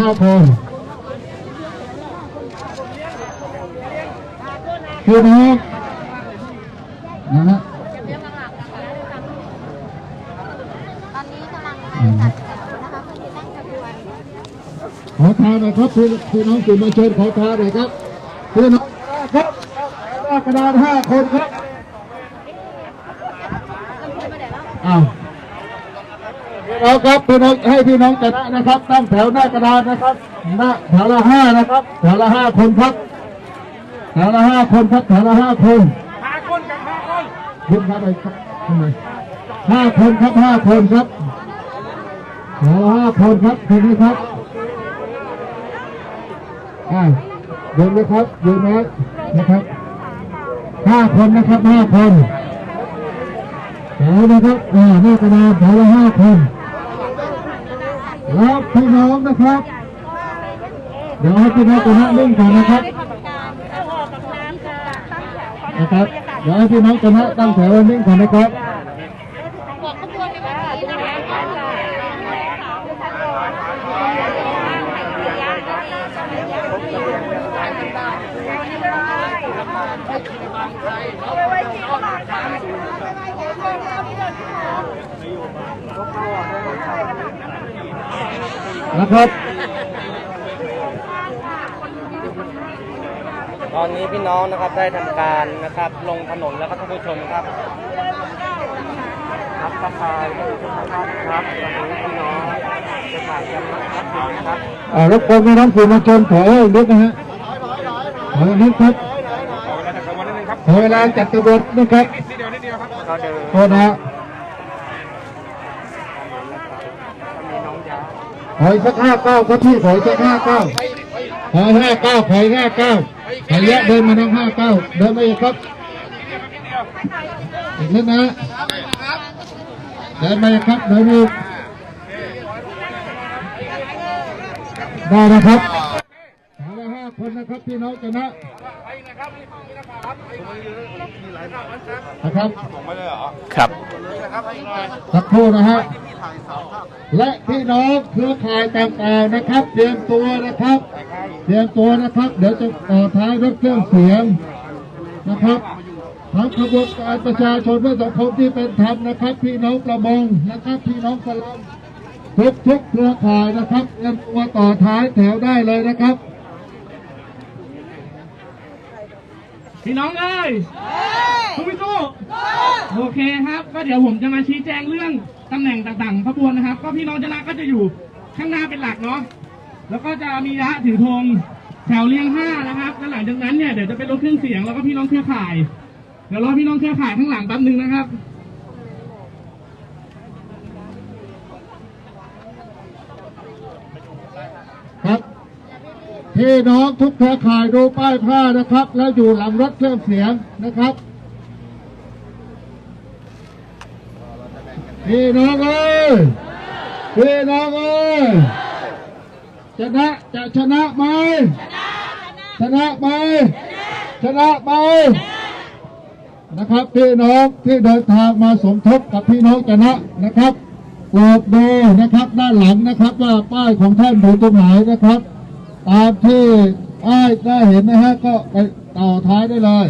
ห้าคนพี่น้องนะฮะตอนนี้กำลังจัดแถวนะคะเพื่อที่ตั้งขบวนขอทานหนะครับพี่พี่น้องสื่อมวลชนขอทานหน่อยครับพี่น้องครับหน้ากระดานห้าคนครับอ้าว พี่น้องครับพี่น้องให้พี่น้องจะได้นะครับ ตั้งแถวหน้ากระดานนะครับหน้าแถวละห้านะครับแถวละห้าคนครับแถวละห้าคนครับแถวละห้าคนห้าคนกับห้าคนขึ้นครับไปครับขึ้นมาห้าคนครับห้าคนครับแถวละห้าคนครับคืนนี้ครับอ่ายืนนะครับยืนไว้นะครับห้าคนนะครับห้าคนแถวนะครับอ่าหน้ากระดานแถวละห้าคน รับพี่น้องนะครับ เดี๋ยวให้พี่น้องจะนั่งนิ่งก่อนนะครับนะครับ เดี๋ยวให้พี่น้องจะนั่งตั้งแถวนิ่งก่อนนะครับ บอกขบวนในวันนี้นะคะ นะครับ ตอนนี้พี่น้องนะครับได้ทำการนะครับ ลงถนนแล้วก็ท่านผู้ชมครับครับทักทายท่านผู้ชมทุกท่านครับตอนนี้พี่น้องจะถ่ายกันนะครับนะครับอ่ารบกวนพี่น้องสื่อมวลชนถอยอีกนิดนะฮะถอยอีกนิดครับขอเวลาจัดกระบวนนะครับก็เดิน โทษนะฮะ มีน้องยา ถอยสักห้าเก้าครับพี่ถอยสักห้าเก้าถอยห้าเก้าถอยห้าเก้าถอยแยะเดินมาทางห้าเก้าเดินไปครับอีกนิดนะเดินไปครับเดินมาอีกได้นะครับ คนนะครับพี่น้องชนะนะครับครับสักครู่นะฮะและพี่น้องเครือข่ายต่างๆนะครับ เตรียมตัวนะครับ เตรียมตัวนะครับ เดี๋ยวจะต่อท้ายรถเครื่องเสียงนะครับทั้งขบวนการประชาชนเพื่อสังคมที่เป็นธรรมนะครับ พี่น้องประมงนะครับ พี่น้องสลัมทุกทุกๆเครือข่ายนะครับเตรียมตัวต่อท้ายแถวได้เลยนะครับ พี่น้องเอ้ยทุกพี่สู้โอเคครับ ก็เดี๋ยวผมจะมาชี้แจงเรื่องตำแหน่งต่างๆของขบวนนะครับ ก็พี่น้องชนะก็จะอยู่ข้างหน้าเป็นหลักเนาะ แล้วก็จะมียะถือธงแถวเรียงห้านะครับแล้วหลังจากนั้นเนี่ยเดี๋ยวจะเป็นรถเครื่องเสียงแล้วก็พี่น้องเครือข่าย เดี๋ยวรอพี่น้องเครือข่ายข้างหลังแป๊บนึงนะครับครับ พี่น้องทุกเครือข่ายดูป้ายผ้านะครับ แล้วอยู่หลังรถเครื่องเสียงนะครับพี่น้องเอ้ยพี่น้องเอ้ยชนะจะชนะไหมชนะไหมชนะไหมนะครับพี่น้องที่เดินทางมาสมทบกับพี่น้องชนะนะครับโปรดดูนะครับด้านหลังนะครับว่าป้ายของท่านอยู่ตรงไหนนะครับ ตามที่ป้ายได้เห็นนะฮะก็ไปต่อท้ายได้เลย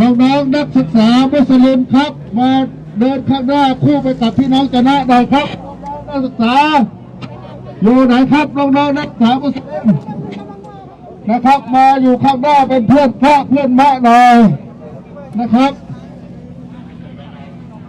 น้องๆนักศึกษามุสลิมครับ มาเดินข้างหน้าคู่ไปกับพี่น้องชนะหน่อยครับน้องนักศึกษา อยู่ไหนครับน้องๆนักศึกษามุสลิมนะครับมาอยู่ข้างหน้าเป็นเพื่อนพระเพื่อนมะหน่อยนะครับ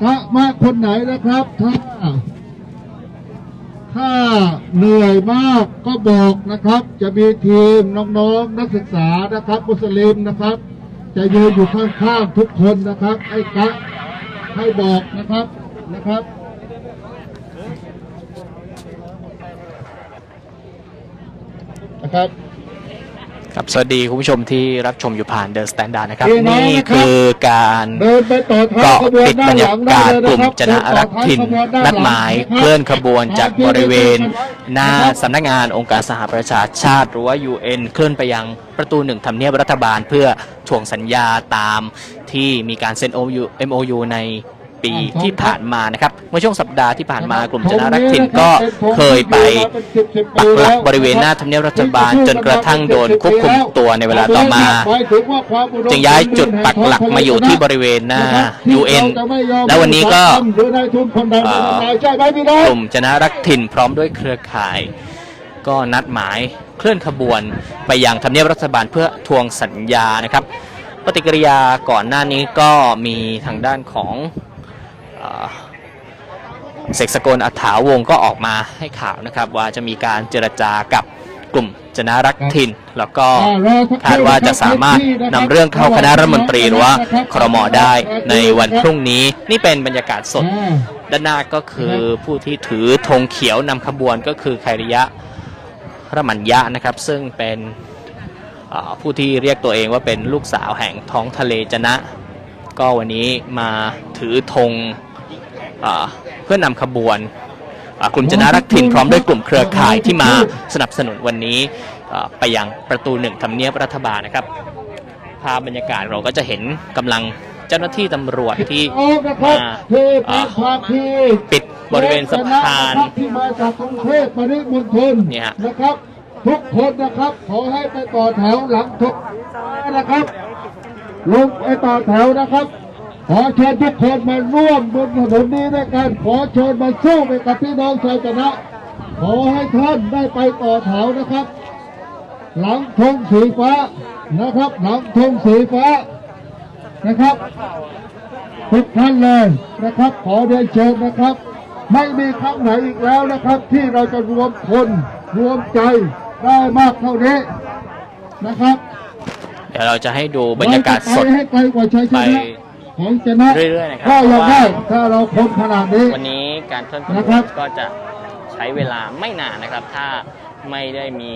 พระมะคนไหนนะครับถ้า ถ้าเหนื่อยมากก็บอกนะครับ จะมีทีมน้องๆ นักศึกษานะครับมุสลิมนะครับ จะยืนอยู่ข้างๆทุกคนนะครับให้กะให้บอกนะครับนะครับนะครับ ครับสวัสดีคุณผู้ชมที่รับชมอยู่ผ่านเดอะสแตนดาร์ดนะครับพี่น้องนี่นะครับคือการเดินไปต่อท้ายเกาะขบวนติดด้าบรนรหยาลังได้กาศเลยกลุ่มนะครับจนะรักถิ่นเดิต่อท้ายขบวด้นัดหมายะครับเคลื่อนขบวนจากบริเวณ หน้านะครับสำนักงานองค์การสหประชาชาติหรือว่า UN เคลื่อนไปยังประตูหนึ่งทำเนียบรัฐบาลเพื่อถ่วงสัญญาตามที่มีการเซ็น MOU ใน ปีที่ผ่านมานะครับเมื่อช่วงสัปดาห์ที่ผ่านมากลุ่มชนะรักถิ่นก็เคยไปปักหลักบริเวณหน้าทำเนียบรัฐบาล จนกระทั่งโดนควบคุมตัวในเวลาต่อมา จึงย้ายจุดปักหลักมาอยู่ที่บริเวณหน้า UN และวันนี้ก็เอ่อใช่ไหมพี่น้องกลุ่มชนะรักถิ่นพร้อมด้วยเครือข่าย ก็นัดหมายเคลื่อนขบวนไปยังทำเนียบรัฐบาลเพื่อทวงสัญญานะครับ ปฏิกิริยาก่อนหน้านี้ก็มีทางด้านของเอ่อ เสกสกลอัฐาวงก็ออกมาให้ข่าวนะครับ ว่าจะมีการเจรจากับกลุ่มจนะรักถิ่น แล้วก็คาดว่าจะสามารถนำเรื่องเข้าคณะรัฐมนตรีหรือว่าครมได้ในวันพรุ่งนี้ นี่เป็นบรรยากาศสดด้านหน้าก็คือผู้ที่ถือธงเขียวนำขบวนก็คือไคริยะระมัญญะนะครับ ซึ่งเป็นผู้ที่เรียกตัวเองว่าเป็นลูกสาวแห่งท้องทะเลจนะ ก็วันนี้มาถือธง เอ่อเพื่อนำขบวนเอ่อกลุ่มจนะรักถิ่นพร้อมด้วยกลุ่มเครือข่ายที่มาสนับสนุนวันนี้เอ่อไปยังประตูหนึ่งทำเนียบรัฐบาลนะครับภาพบรรยากาศเราก็จะเห็นกำลังเจ้าหน้าที่ตำรวจที่ออกนะครับมาเทเป็นภาคีปิดบริเวณสะพานที่มาจากกรุงเทพปริมณฑลเนี่ยฮะนะครับทุกคนนะครับขอให้ไปต่อแถวหลังทุกนะครับลงไปต่อแถวนะครับ ขอเชิญทุกคนมาร่วมบนถนนนี้ด้วยกันขอเชิญมาสู้ไปกับพี่น้องชาวชนะ ขอให้ท่านได้ไปต่อแถวนะครับ หลังธงสีฟ้านะครับ หลังธงสีฟ้านะครับทุกท่านเลยนะครับ ขอเรียนเชิญนะครับ ไม่มีครั้งไหนอีกแล้วนะครับ ที่เราจะรวมคนรวมใจได้มากเท่านี้นะครับ เดี๋ยวเราจะให้ดูบรรยากาศสดเรจะไป ให้ไกลกว่าชัยชไปนะของชนะเรื่อยๆนะครับก็ยังได้เพราะว่าถ้าเราคนขนาดนี้ วันนี้การเคลื่อนขบนะวครันบก็จะใช้เวลาไม่นานนะครับ ถ้าไม่ได้มี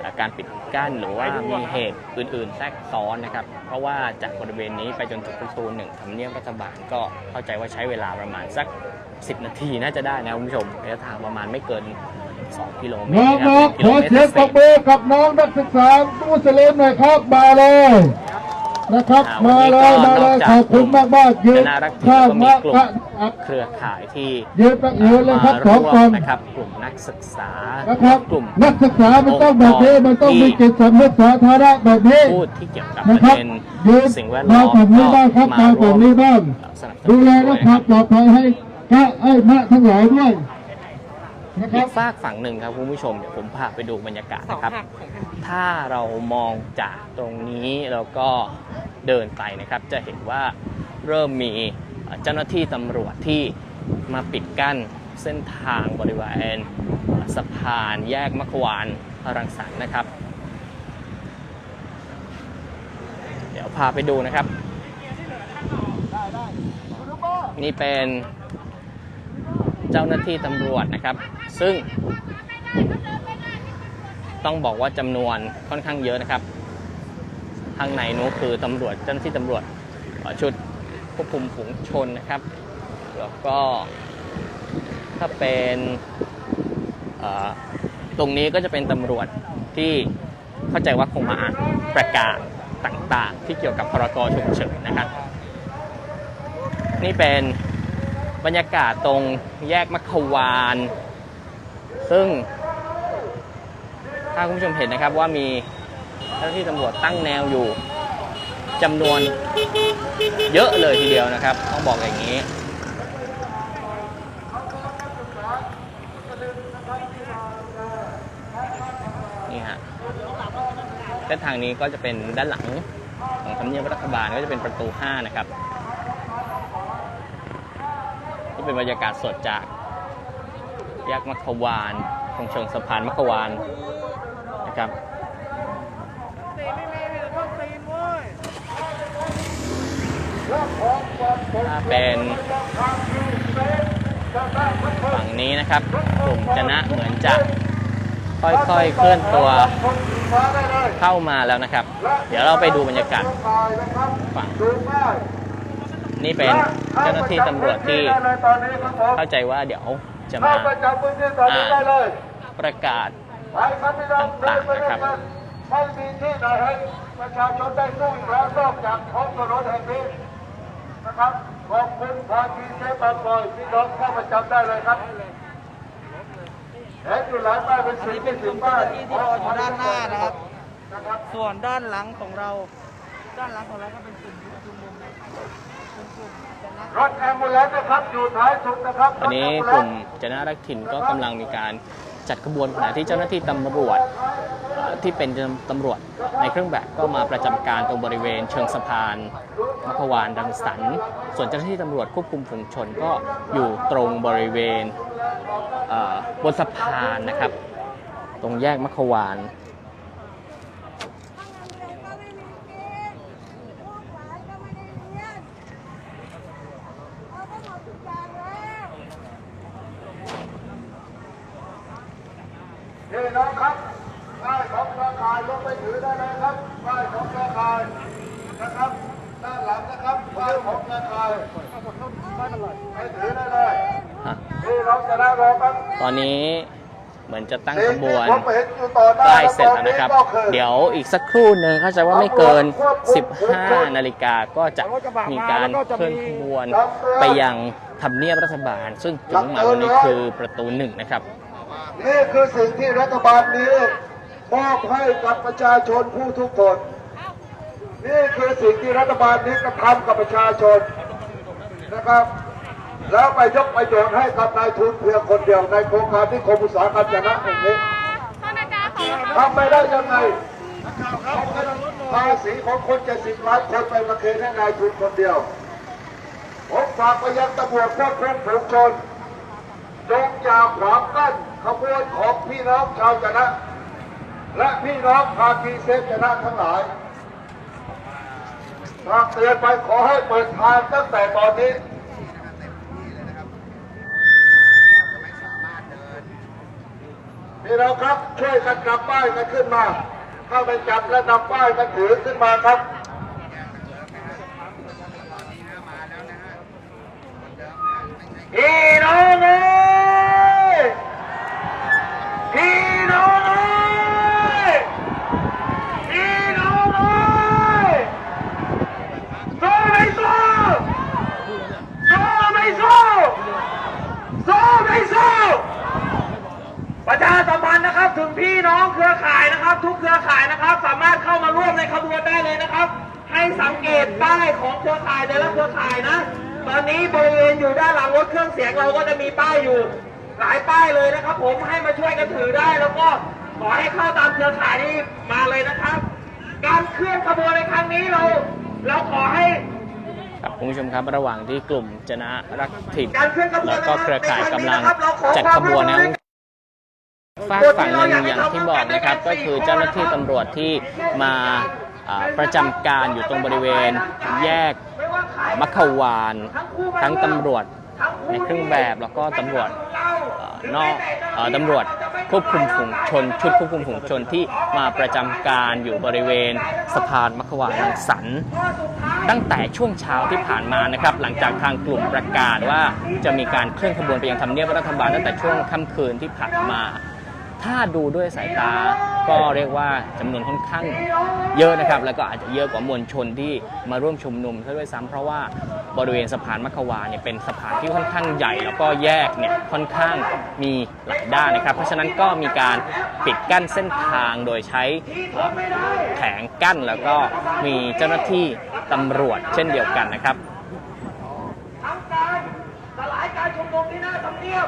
เอ่อการปิดกั้นหรือว่ามีเหตุอื่นๆ แทรกซ้อนนะครับ เพราะว่าจากบริเวณนี้ไปจนถึงประตูหนึ่งทำเนียบรัฐบาลก็เข้าใจว่าใช้เวลาประมาณสัก 10 นาทีน่าจะได้นะคุณผู้ชมระยะทางประมาณไม่เกิน 2 กิโลเมตรน้องนะคน้รัอบง1ขอกิโลเมตรเสียงปรเศบษมือกับน้องนักศึกษามุสลิมหน่อยครับมาเลย นะครับอ่ามาเลยวันนี้ก็มาเลยนอกจากขอบคุณมากมากๆยืนคณะรักถิ่นข้างก็มีมากกลุ่มครับเครือข่ายที่ยืนตั้งยืนเลยครับสมาองร่วกอมงนะครับกลุ่มนักศึกษานะครับกลุ่มนักศึกษามันต้องแบบนี้มันต้องมีจิตสำนึกสาธารณะแบบนี้พูดที่เกี่ยวกับปนะระครับเด็นยืนสิ่งแวดล้มาอมฝั่งนี้บ้างครับมาร่วฝั่งนี้บ้างสนับสนุดูนแลด้รัวกยคนะวามปลอดภัยให้พระไอ้พระทั้งหลายด้วยนะค อีรับกฝากฝั่งหนึ่งครับคุณผู้ชมเดี๋ยวผมพาไปดูบรรยากาศนะครับ ถ้าเรามองจากตรงนี้แล้วก็เดินไปนะครับ จะเห็นว่าเริ่มมีเจ้าหน้าที่ตำรวจที่มาปิดกั้นเส้นทางบริเวณสะพานแยกมัควานรังสรรค์นะครับ เดี๋ยวพาไปดูนะครับ นี่เป็น เจ้าหน้าที่ตำรวจนะครับ ซึ่ง ต้องบอกว่าจำนวนค่อนข้างเยอะนะครับข้างในนู้นคือตำรวจเจ้าหน้าที่ตำรวจชุดควบคุมฝูงชนนะครับ แล้วก็ถ้าเป็นตรงนี้ก็จะเป็นตำรวจที่เข้าใจว่าคงมาอ่านประกาศต่างๆ ที่เกี่ยวกับพรกฉุกเฉินนะครับ นี่เป็น บรรยากาศตรงแยกมัคควาน ซึ่ง ถ้าคุณผู้ชมเห็นนะครับว่ามีเจ้าหน้าที่ตำรวจตั้งแนวอยู่จำนวนเยอะเลยทีเดียวนะครับ ต้องบอกอย่างนี้ นี่ฮะเส้นทางนี้ก็จะเป็นด้านหลังของทำเนียบรัฐบาลก็จะเป็นประตู 5 นะครับ นี่ เป็นบรรยากาศสดจากแยกมัคควานตรงเชิงสะพานมัคควานนะครับถ้าเป็นฝั่งนี้นะครับ กลุ่มจนะเหมือนจะค่อยๆ เคลื่อนตัวเข้ามาแล้วนะครับ เดี๋ยวเราไปดูบรรยากาศฝั่ง นี่เป็นเจ้าหน้าที่ตำรวจที่เข้าใจว่าเดี๋ยวจะมาประจำพื้นที่ตอนนี้ได้เลยประกาศไปครับพี่น้องต่างๆนะครับไม่มีที่ไหนให้ประชาชนได้สู้อีกแล้วนอกจากท้องถนนแห่งนี้นะครับขอบคุณภาคีเซฟบางกอยพี่น้องเข้าประจำได้เลยครับเห็นอยู่หลายป้ายเป็นสิบเป็นสิบป้ายที่ที่รออยู่ด้านหน้านะครับนะครับ ส่วนด้านหลังของเรา ด้านหลังของเราก็เป็นกลุ่มผู้ชุมนุมเป็นกลุ่มจะนัก รถแอมบูเลนซ์นะครับอยู่ท้ายสุดนะครับตอนนี้กลุ่มเจนารักถิ่นก็กำลังมีการจัดขบวนขณะที่เจ้าหน้าที่ตำรวจเอ่อที่เป็นตำรวจในเครื่องแบบก็มาประจำการตรงบริเวณเชิงสะพานมัควานรังสรรค์ส่วนเจ้าหน้าที่ตำรวจควบคุมฝูงชนก็อยู่ตรงบริเวณเอ่อบนสะพานนะครับ ตรงแยกมัควาน พี่น้องครับป้ายของเครือข่ายยกไปถือได้เลยครับป้ายของเครือข่ายนะครับด้านหลังนะครับป้ายของเครือข่ายไปถือได้เลย ฮะ พี่น้องจะได้รอครับ ต อนนี้เหมือนจะตั้งขบวนผมเห็นอยู่ต่อหน้าใกล้เสร็จแล้วนะครับตอก็อเดี๋ยวอีกสักครู่หนึ่งเข้าใจว่าไม่เกิน 15 นาฬิกาก็จะมีการเคลื่อนขบวนไปยังทำเนียบรัฐบาล ซึ่งจุดมุ่งหมายวันนี้คือประตูหนึ่งนะครับนี่คือสิ่งที่รัฐบาลนี้มอบให้กับประชาชนผู้ทุกคนนี่คือสิ่งที่รัฐบาลนี้กระทำกับประชาชนนะครับ แล้วไปยกประโยชน์ให้กับนายทุนเพียงคนเดียวในโครงการที่คมอุตสาหกรรมชนะแห่งนี้ท่านอาจารย์ขอทำไม่ได้ยังไงเอาเงินภาษีของคนเจ็ดสิบล้านคนไปประเคนให้นายทุนคนเดียว ผมฝากไปยังตำรวจควบคุมฝูงชนจงอย่าขวางกั้นขบวนของพี่น้องชาวจะนะ และพี่น้องภาคีเซฟจะนะทั้งหลายฝากเตือนไปขอให้เปิดทางตั้งแต่ตอนนี้ พี่น้องครับช่วยกันนำป้ายกันขึ้นมาเข้าไปจับและนำป้ายกันถือขึ้นมาครับพี่น้องเอ้ยพี่น้องเอ้ยพี่น้องเอ้ยสู้ไม่สู้สู้ไม่สู้สู้ไม่สู้ ประชาสัมพันธ์นะครับ ถึงพี่น้องเครือข่ายนะครับ ทุกเครือข่ายนะครับ สามารถเข้ามาร่วมในขบวนได้เลยนะครับ ให้สังเกตป้ายของเครือข่ายแต่ละเครือข่ายนะ ตอนนี้บริเวณอยู่ด้านหลังรถเครื่องเสียงเราก็จะมีป้ายอยู่หลายป้ายเลยนะครับ ผมให้มาช่วยกันถือได้แล้วก็ขอให้เข้าตามเครือข่ายนี้มาเลยนะครับ การเคลื่อนขบวนในครั้งนี้เรา เราขอให้ครับคุณผู้ชมครับระหว่างที่กลุ่มเจนะรักถิ่นการเคลื่อนขบวนแล้วก็เครือข่ายกำลังนะครับเราขอจัดขบวนนะ ฝากฝั่งหนึ่งอย่างที่บอกนะครับก็คือเจ้าหน้าที่ตำรวจที่มาประจำการอยู่ตรงบริเวณแยกมัคควาน ทั้งตำรวจในเครื่องแบบแล้วก็ตำรวจนอกตำรวจควบคุมฝูงชน ชุดควบคุมฝูงชนที่มาประจำการอยู่บริเวณสะพานมัคควานรังสรรค์ตั้งแต่ช่วงเช้าที่ผ่านมานะครับ หลังจากทางกลุ่มประกาศว่าจะมีการเคลื่อนขบวนไปยังทำเนียบรัฐบาลตั้งแต่ช่วงค่ำคืนที่ผ่านมา ถ้าดูด้วยสายตาก็เรียกว่าจำนวนค่อนข้างเยอะนะครับ แล้วก็อาจจะเยอะกว่ามวลชนที่มาร่วมชุมนุมซะด้วยซ้ำเพราะว่าบริเวณสะพานมัคควาเนี่ยเป็นสะพานที่ค่อนข้างใหญ่แล้วก็แยกเนี่ยค่อนข้างมีหลายด้านนะครับ เพราะฉะนั้นก็มีการปิดกั้นเส้นทางโดยใช้แผงกั้นแล้วก็มีเจ้าหน้าที่ตำรวจเช่นเดียวกันนะครับทั้งการสลายการชุมนุมที่หน้าทำเนียบ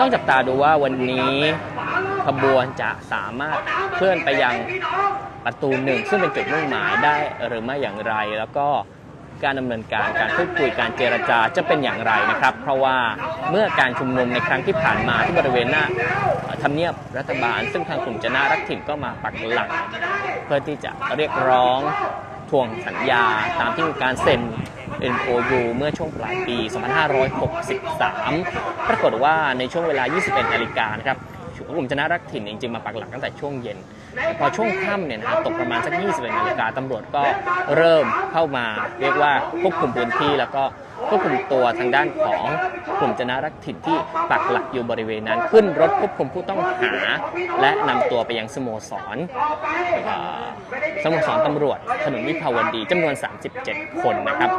ต้องจับตาดูว่าวันนี้ ขบวนจะสามารถเคลื่อนไปยังประตูหนึ่งซึ่งเป็นจุดมุ่งหมายได้หรือไม่อย่างไร แล้วก็การดำเนินการการพูดคุยการเจรจาจะเป็นอย่างไรนะครับ เพราะว่าเมื่อการชุมนุมในครั้งที่ผ่านมาที่บริเวณหน้าทำเนียบรัฐบาล ซึ่งทางกลุ่มจนารักถิ่นก็มาปักหลัก เพื่อที่จะเรียกร้องทวงสัญญาตามที่มีการเซ็น NOU เมื่อช่วงปลายปี 2563 ปรากฏว่าในช่วงเวลา 21 นาฬิกานะครับ กลุ่มจนารักถิ่นจริงๆมาปักหลักตั้งแต่ช่วงเย็น พอช่วงค่ำเนี่ยนะฮะตกประมาณสัก21นาฬิกาตำรวจก็เริ่มเข้ามา เรียกว่าควบคุมพื้นที่แล้วก็ควบคุมตัวทางด้านของกลุ่มจนารักถิ่นที่ปักหลักอยู่บริเวณนั้น ขึ้นรถควบคุมผู้ต้องหา และนำตัวไปยังสโมสรสโมสรตำรวจถนนวิภาวดีจำนวน 37 คนนะครับ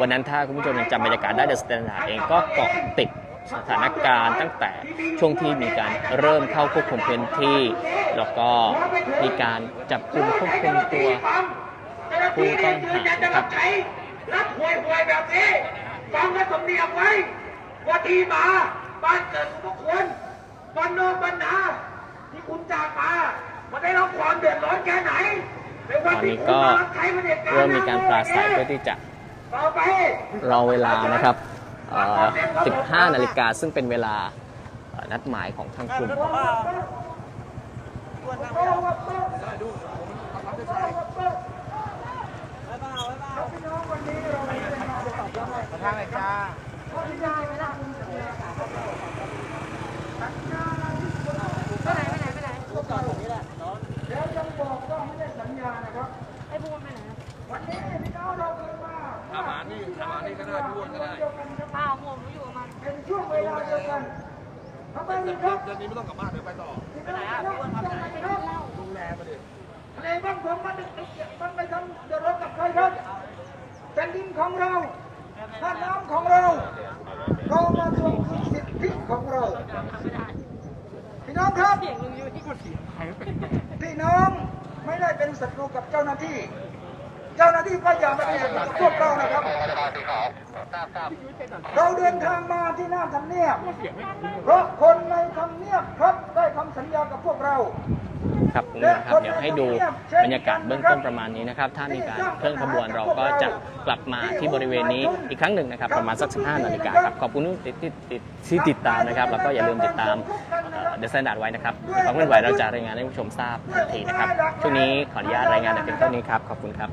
วันนั้นถ้าคุณผู้ชมยังจำบรรยากาศได้เดอะสแตนดาร์ดเองก็เกาะติด สถานการณ์ตั้งแต่ช่วงที่มีการเริ่มเข้าควบคุมพื้นที่ แล้วก็มีการจับกลุ่มควบคุมตัวผู้ต้องหานะครับรับหวยหวยแบบนี้ฟังและสำเนียกไว้ว่าที่มาบ้านเกิดของพวกคุณบ้านนอกบ้านนาที่คุณจากมามันได้รับความเดือดร้อนแค่ไหนไม่ตว่าอนที่นี้คุณก็มารับใช้ประเผด็จการเริ่มมีการปราศัยเพื่อที่จะต่อไปรอเวลานะครับเอ่อ 15 นาฬิกาซึ่งเป็นเวลานัดหมายของทางกลุ่มไปไหนไปไหนไปไหนไอ้บูมไปไหนทำมานี่ทำมานี่ก็ได้พี่วนก็ได้ วงเวลาเดียวกันทำไมดีครับไปไหนอะพี่วนพาไปไหนกินเหล้าทะเลบ้านผมมันมันไปทำเดือดร้อนกับใครครับแผ่นดินของเราท่าน้ำของเรา เรามาทวงคืนสิทธิของเรา พี่น้องครับพี่น้องไม่ได้เป็นศัตรูกับเจ้าหน้าที่ เจ้าหน้าที่ก็อย่ามาเป็นศัตรูกับพวกเรานะครับ เราเดินทางมาที่หน้าทำเนียบเพราะคนในทำเนียบครับได้คำสัญญากับพวกเรา ครับคุณผู้ชมครับเดี๋ยวให้ดูบรรยากาศเบื้องต้นประมาณนี้นะครับ ถ้ามีการเคลื่อนขบวนเราก็จะกลับมาที่บริเวณนี้อีกครั้งหนึ่งนะครับ ประมาณสัก 15 นาฬิกาครับ ขอบคุณที่ติดติดที่ติดตามนะครับ แล้วก็อย่าลืมติดตามเดอะสแตนดาร์ดไว้นะครับความเคลื่อนไหวเราจะรายงานให้ผู้ชมทราบทันทีนะครับ ช่วงนี้ขออนุญาตรายงานแต่เพียงเท่านี้ครับ ขอบคุณครับ